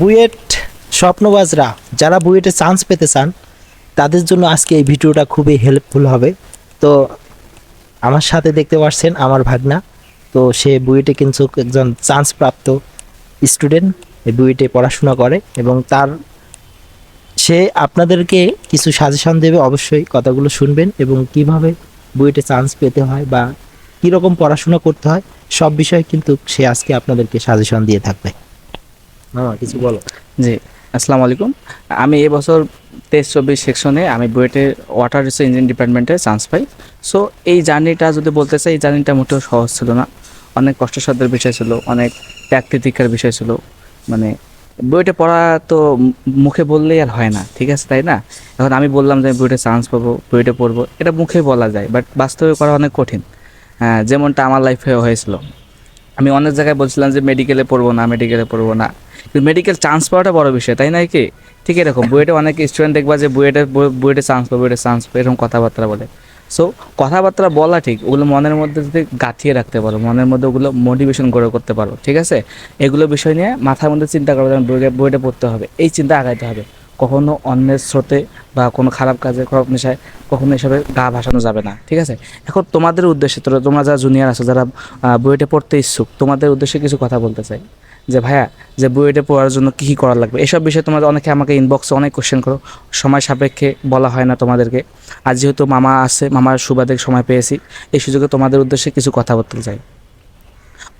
বুয়েট স্বপ্নবাজরা যারা বুয়েটে চান্স পেতে চান, তাদের জন্য আজকে এই ভিডিওটা খুবই হেল্পফুল হবে। তো আমার সাথে দেখতে পাচ্ছেন আমার ভাগনা। তো সে বুয়েটে কিন্তু একজন চান্স প্রাপ্ত স্টুডেন্ট বুয়েটে পড়াশোনা করে এবং তার, সে আপনাদেরকে কিছু সাজেশন দেবে অবশ্যই কথাগুলো শুনবেন এবং কীভাবে বুয়েটে চান্স পেতে হয় বা কীরকম পড়াশোনা করতে হয়, সব বিষয়ে কিন্তু সে আজকে আপনাদেরকে সাজেশন দিয়ে থাকবে। মামা কিছু বলো। জি, আসসালামু আলাইকুম। আমি এবছর তেইশ চব্বিশ সেকশনে আমি বুয়েটের ওয়াটার রিসোর্স ইঞ্জিন ডিপার্টমেন্টে চান্স পাই। সো এই জার্নিটা যদি বলতে চাই, এই জার্নিটা মোটেও সহজ ছিল না। অনেক কষ্টসাধ্যের বিষয় ছিল, অনেক ত্যাগ বিষয় ছিল। মানে বইটা পড়া তো মুখে বললেই আর হয় না, ঠিক আছে, তাই না? এখন আমি বললাম যে আমি বইটা চান্স পাবো বইটা পড়ব, এটা মুখে বলা যায় বাট বাস্তবে করা অনেক কঠিন। হ্যাঁ যেমনটা আমার লাইফে হয়েছিল। আমি অনেক জায়গায় বলছিলাম যে মেডিকেলে পড়ব না মেডিকেলে পড়ব না। মেডিকেল চান্স পাওয়াটা বড় বিষয়, তাই নয় কি? ঠিক এরকম, বুয়েটে অনেক স্টুডেন্ট দেখবা যে বুয়েটে বুয়েটে চান্স পাবে, বুয়েটে চান্স পাবে, এরকম কথাবার্তা বলে। সো কথাবার্তা বলা ঠিক, ওগুলো মনের মধ্যে যদি গাঁথিয়ে রাখতে পারো, মনের মধ্যে ওগুলো মোটিভেশন গড়ে করতে পারো, ঠিক আছে? এগুলো বিষয় নিয়ে মাথার মধ্যে চিন্তা করবে যেমন বইটা বইটা পড়তে হবে, এই চিন্তা আগাইতে হবে। কখনো অন্যের স্রোতে বা কোনো খারাপ কাজে, খারাপ নেশায় কখনো এসবে গা ভাসানো যাবে না, ঠিক আছে? এখন তোমাদের উদ্দেশ্যে তোমরা যারা জুনিয়র আছো, যারা বুয়েটে পড়তে ইচ্ছুক, তোমাদের উদ্দেশ্যে কিছু কথা বলতে চাই। যে ভাইয়া যে বুয়েটে পড়ার জন্য কী কী করা লাগবে? এসব বিষয়ে তোমরা অনেকে আমাকে ইনবক্সে অনেক কোশ্চেন করো। সময় সাপেক্ষে বলা হয় না তোমাদেরকে। আর যেহেতু মামা আছে মামার সুবাদে সময় পেয়েছি এই সুযোগে তোমাদের উদ্দেশ্যে কিছু কথা বলতে চাই।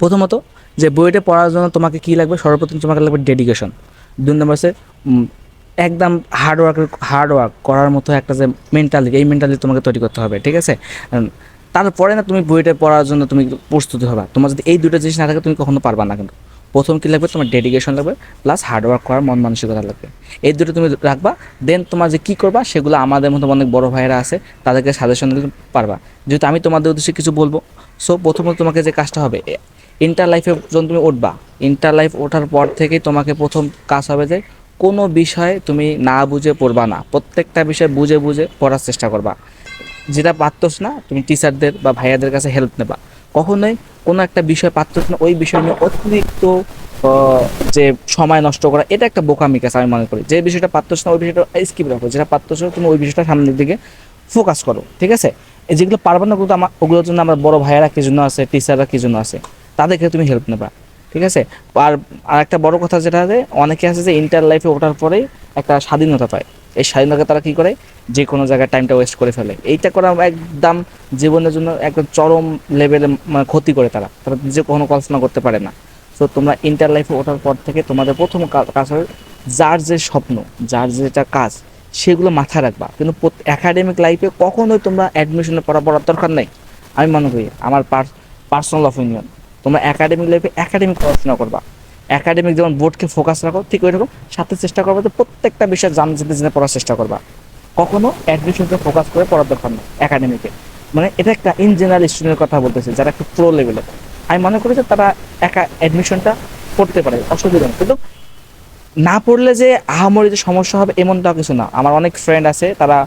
প্রথমত যে বইটা পড়ার জন্য তোমাকে কী লাগবে? সর্বপ্রথম তোমাকে লাগবে ডেডিকেশন দুই নম্বর উম, একদম হার্ড ওয়ার্ক হার্ড ওয়ার্ক করার মতো একটা যে মেন্টালিটি এই মেন্টালিটি তোমাকে তৈরি করতে হবে ঠিক আছে? তারপরে না তুমি বইটা পড়ার জন্য তুমি প্রস্তুতি হবা। তোমার যদি এই দুটো জিনিস না থাকে তুমি কখনো পারবা না কিন্তু। প্রথম কী লাগবে? তোমার ডেডিকেশন লাগবে প্লাস হার্ড ওয়ার্ক করার মন মানসিকতা লাগবে। এই দুটো তুমি রাখবা দেন তোমার যে কী করবা, সেগুলো আমাদের মতো অনেক বড় ভাইয়েরা আছে, তাদেরকে সাজেশন দিতে পারবা। যেহেতু আমি তোমাদের উদ্দেশ্যে কিছু বলব সো প্রথমত তোমাকে যে কাজটা হবে ইন্টার লাইফে যখন তুমি উঠবা ইন্টার লাইফ ওঠার পর থেকেই তোমাকে প্রথম কাজ হবে যে, কোনো বিষয় তুমি না বুঝে পড়বা না, প্রত্যেকটা বিষয় বুঝে বুঝে পড়ার চেষ্টা করবা। যেটা পারতোস না, তুমি টিচারদের বা ভাইয়াদের কাছে হেল্প নেবা। কখনোই কোনো একটা বিষয় না ওই বিষয় নিয়ে অতিরিক্ত যে সময় নষ্ট করা, এটা একটা বোকামি কাজ আমি মনে করি। যে বিষয়টা পারতোস না ওই বিষয়টা স্কিপ রাখো যেটা পারতোস না তুমি ওই বিষয়টা সামনের দিকে ফোকাস করো, ঠিক আছে? যেগুলো পারবে না কিন্তু আমার ওগুলোর জন্য আমার বড় ভাইয়েরা কি জন্য আছে টিচাররা কি জন্য আছে, তাদেরকে তুমি হেল্প নেবা, ঠিক আছে? আর আর একটা বড় কথা যেটা আছে অনেকে আছে যে ইন্টার লাইফে ওঠার পরেই একটা স্বাধীনতা পায়। এই স্বাধীনতা তারা কি করে? যে কোনো জায়গায় টাইমটা ওয়েস্ট করে ফেলে। এইটা করা একদম জীবনের জন্য একদম চরম লেভেলে মানে ক্ষতি করে তারা। তারা নিজে কখনো কল্পনা করতে পারে না। তো তোমরা ইন্টার লাইফে ওঠার পর থেকে তোমাদের প্রথম কাজ হবে যার যে স্বপ্ন, যার যেটা কাজ, সেগুলো মাথায় রাখবা। কিন্তু একাডেমিক লাইফে কখনোই তোমরা অ্যাডমিশনে পড়া, পড়ার দরকার নেই। আমি মনে করি, আমার পার্সোনাল অপিনিয়ন তোমরা একাডেমিক লাইফে একাডেমিক পড়াশোনা করবা। একাডেমিক যেমন বোর্ডকে ফোকাস রাখো, ঠিক ওই রকম সাথে চেষ্টা করবা যে প্রত্যেকটা বিষয় জান যেতে জেনে পড়ার চেষ্টা করবা। কখনো অ্যাডমিশনকে ফোকাস করে পড়ার দরকার নেই একাডেমিকে। মানে এটা একটা ইন জেনারেল স্টুডেন্টের কথা বলতেছে, যারা একটু প্রো লেভেলে আমি মনে করি যে তারা একা অ্যাডমিশনটা করতে পারে, অসুবিধা নেই। কিন্তু না পড়লে যে আহামরি যে সমস্যা হবে এমনটাও কিছু না। আমার অনেক ফ্রেন্ড আছে, তারা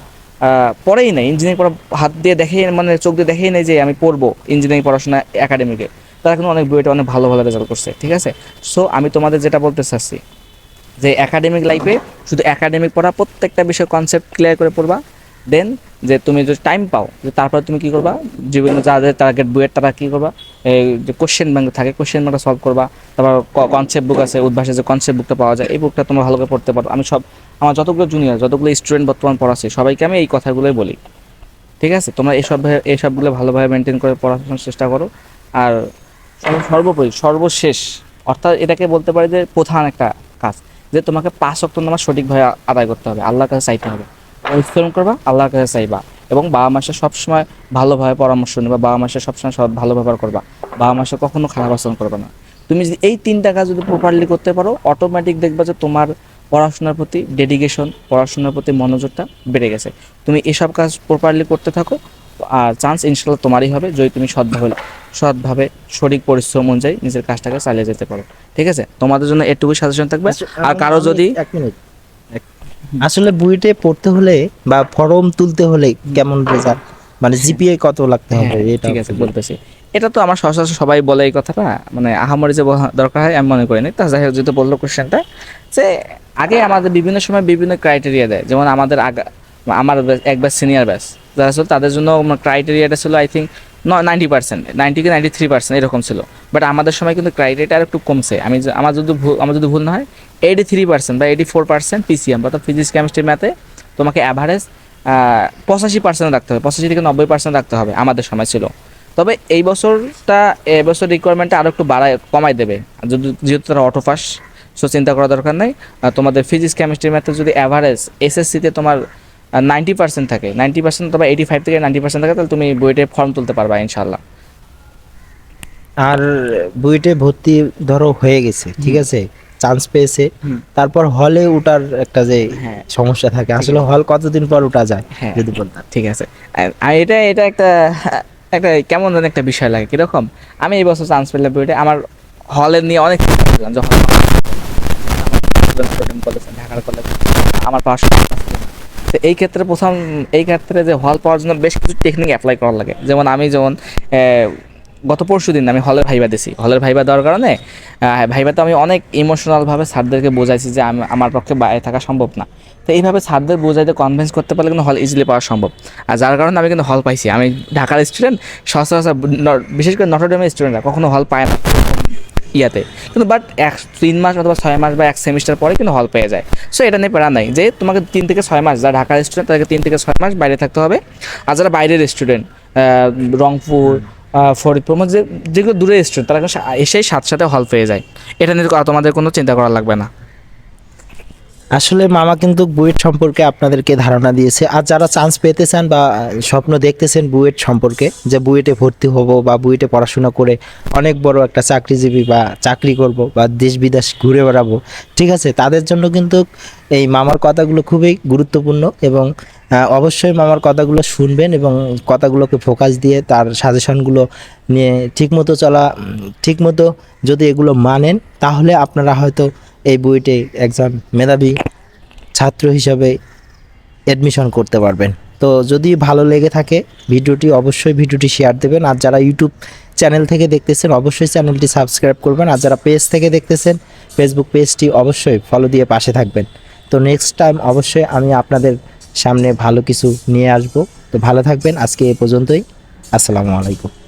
পড়েই নেই। ইঞ্জিনিয়ারিং পড়া হাত দিয়ে দেখেই মানে চোখ দিয়ে দেখেই নেই যে আমি পড়ব ইঞ্জিনিয়ারিং পড়াশোনা একাডেমিকে। তারা কিন্তু অনেক বইটা অনেক ভালো ভালো রেজাল্ট করছে, ঠিক আছে? সো আমি তোমাদের যেটা বলতে চাচ্ছি, যে একাডেমিক লাইফে শুধু একাডেমিক পড়া প্রত্যেকটা বিষয় কনসেপ্ট ক্লিয়ার করে পড়বা দেন যে তুমি যদি টাইম পাও, যে তারপরে তুমি কি করবা? জীবনে যাদের টার্গেট বইয়ের তারা কি করবা? এই যে কোশ্চেন ব্যাংক থাকে কোশ্চেন ব্যাংকটা সলভ করবা, তারপর কনসেপ্ট বুক আছে, উদ্ভাসে যে কনসেপ্ট বুকটা পাওয়া যায়, এই বুকটা তোমরা ভালো করে পড়তে পারো। আমি সব, আমার যতগুলো জুনিয়র যতগুলো স্টুডেন্ট বর্তমান পড়াচ্ছি, সবাইকে আমি এই কথাগুলোই বলি, ঠিক আছে? তোমরা এইসব এইসবগুলো ভালোভাবে মেনটেন করে পড়াশোনার চেষ্টা করো, আর সর্ব- সর্বোপরি, সর্বশেষ, অর্থাৎ এটাকে বলতে পারি যে প্রধান একটা কাজ, যে তোমাকে পাঁচ অক্ট নামাজ সঠিকভাবে আদায় করতে হবে, আল্লাহর কাছে চাইতে হবে। পরিশ্রম করবা, আল্লাহর কাছে চাইবা। এবং বাবা মাসে সবসময় ভালোভাবে পরামর্শ নেবা, বাবা মাসে সবসময় সব ভালো ব্যবহার করবা। বাবা মাসে কখনো খারাপ আচরণ করবে না। তুমি যদি এই তিনটা কাজ যদি প্রপারলি করতে পারো অটোমেটিক দেখবা যে তোমার পড়াশোনার প্রতি ডেডিকেশন পড়াশোনার প্রতি মনোযোগটা বেড়ে গেছে। তুমি এসব কাজ প্রপারলি করতে থাকো, আর চান্স ইনশাল্লাহ তোমারই হবে, যদি তুমি সৎভাবে সৎভাবে সঠিক পরিশ্রম অনুযায়ী নিজের কাজটাকে চালিয়ে যেতে পারো। ঠিক আছে? তোমাদের জন্য এটুকুই সাজেশন থাকবে? আর কারও যদি এক মিনিট আসলে বুয়েটে পড়তে হলে বা ফর্ম তুলতে হলে কেমন রেজাল্ট মানে জিপিএ কত লাগতে হবে? হ্যাঁ, এটা ঠিক আছে বলতেছি। এটা তো আমার সচরাচর সবাই বলে এই কথাটা মানে আহামরি যে দরকার হয় আমি মনে করি না। তা যাই হোক যেহেতু বলল কোশ্চেনটা যে আগে আমাদের বিভিন্ন সময় বিভিন্ন ক্রাইটেরিয়া দেয়। যেমন আমাদের আগা আমার এক ব্যাচ সিনিয়র ব্যাচ যারা ছিল তাদের জন্য ক্রাইটেরিয়াটা ছিল I think ninety percent ninety কি নাইনটি থ্রি পার্সেন্ট এরকম ছিল। বাট আমাদের সময় কিন্তু ক্রাইটেরিয়াটা একটু কমছে। আমি আমার যদি ভুল, আমার যদি ভুল না হয় এইটি থ্রি পার্সেন্ট বা এইটি ফোর পার্সেন্ট পিসিএম অর্থাৎ ফিজিক্স কেমিস্ট্রি ম্যাথে তোমাকে অ্যাভারেজ পঁচাশি পার্সেন্ট রাখতে হবে। পঁচাশি থেকে নব্বই পার্সেন্ট রাখতে হবে আমাদের সময় ছিল। তবে এই বছরটা এবছর রিকোয়ারমেন্টটা আরও একটু বাড়ায় কমাই দেবে। যদি, যেহেতু তারা অটো পাস সো চিন্তা করা দরকার নেই। তোমাদের ফিজিক্স কেমিস্ট্রি ম্যাথে যদি অ্যাভারেজ এসএসসিতে তোমার নাইনটি পার্সেন্ট থাকে নাইনটি পার্সেন্ট তোমার এইটি ফাইভ থেকে নাইনটি পার্সেন্ট থাকে তাহলে তুমি বইটে ফর্ম তুলতে পারবা ইনশাল্লাহ আর বুয়েটে ভর্তি ধরো হয়ে গেছে ঠিক আছে চান্স পেয়েছে তারপর হলে ওঠার একটা যে হ্যাঁ। সমস্যা থাকে আসলে হল কতদিন পর ওঠা যায় হ্যাঁ। যদি বলতাম ঠিক আছে আর এটা এটা একটা একটা কেমন যেন একটা বিষয় লাগে কীরকম আমি এই বছর চান্স পেলাম বইটা আমার হলের নিয়ে অনেক যখন ঢাকার কলেজ আমার পড়াশোনা তো এই ক্ষেত্রে প্রথম, এই ক্ষেত্রে যে হল পাওয়ার জন্য বেশ কিছু টেকনিক অ্যাপ্লাই করা লাগে। যেমন আমি যেমন গত পরশু দিন আমি হলের ভাইবা দিছি। হলের ভাইবা দেওয়ার কারণে ভাইবাতে আমি অনেক ইমোশনালভাবে স্যারদেরকে বোঝাইছি যে আমি, আমার পক্ষে বাইরে থাকা সম্ভব না। তো এইভাবে স্যারদের বোঝাইতে কনভিন্স করতে পারলে কিন্তু হল ইজিলি পাওয়া সম্ভব। আর যার কারণে আমি কিন্তু হল পাইছি। আমি ঢাকার স্টুডেন্ট সচরাচর বিশেষ করে নটরডেমের স্টুডেন্টরা কখনো হল পায় না। ইয়াতে। কিন্তু বাট এক, তিন মাস অথবা ছয় মাস বা এক সেমিস্টার পরে কিন্তু হল পেয়ে যায়। সো এটা নিয়ে প্যারা নাই যে তোমাকে তিন থেকে ছয় মাস, যারা ঢাকার স্টুডেন্ট তাদেরকে তিন থেকে ছয় মাস বাইরে থাকতে হবে। আর যারা বাইরের স্টুডেন্ট রংপুর ফরিদপুর মধ্যে যে, যেগুলো দূরের স্টুডেন্ট তারা এসেই সাথে সাথে হল পেয়ে যায়। এটা নিয়ে তোমাদের কোনো চিন্তা করা লাগবে না। আসলে মামা কিন্তু বুয়েট সম্পর্কে আপনাদেরকে ধারণা দিয়েছে। আর যারা চান্স পেতে চান বা স্বপ্ন দেখতেছেন বুয়েট সম্পর্কে, যে বুয়েটে ভর্তি হব বা বুয়েটে পড়াশোনা করে অনেক বড় একটা চাকরিজীবী বা চাকরি করব বা দেশ বিদেশ ঘুরে বেড়াবো, ঠিক আছে? তাদের জন্য কিন্তু এই মামার কথাগুলো খুবই গুরুত্বপূর্ণ এবং অবশ্যই মামার কথাগুলো শুনবেন এবং কথাগুলোকে ফোকাস দিয়ে তার সাজেশনগুলো নিয়ে ঠিকমতো চলা ঠিকমতো যদি এগুলো মানেন, তাহলে আপনারা হয়তো এই বইটি একজন মেধাবী ছাত্র হিসাবে অ্যাডমিশন করতে পারবেন। তো যদি ভালো লেগে থাকে, ভিডিওটি অবশ্যই ভিডিওটি শেয়ার দেবেন। আর যারা ইউটিউব চ্যানেল থেকে দেখতেছেন, অবশ্যই চ্যানেলটি সাবস্ক্রাইব করবেন। আর যারা পেজ থেকে দেখতেছেন ফেসবুক পেজটি অবশ্যই ফলো দিয়ে পাশে থাকবেন। তো নেক্সট টাইম অবশ্যই আমি আপনাদের সামনে ভালো কিছু নিয়ে আসব। তো ভালো থাকবেন। আজকে এ পর্যন্তই। আসসালামু আলাইকুম।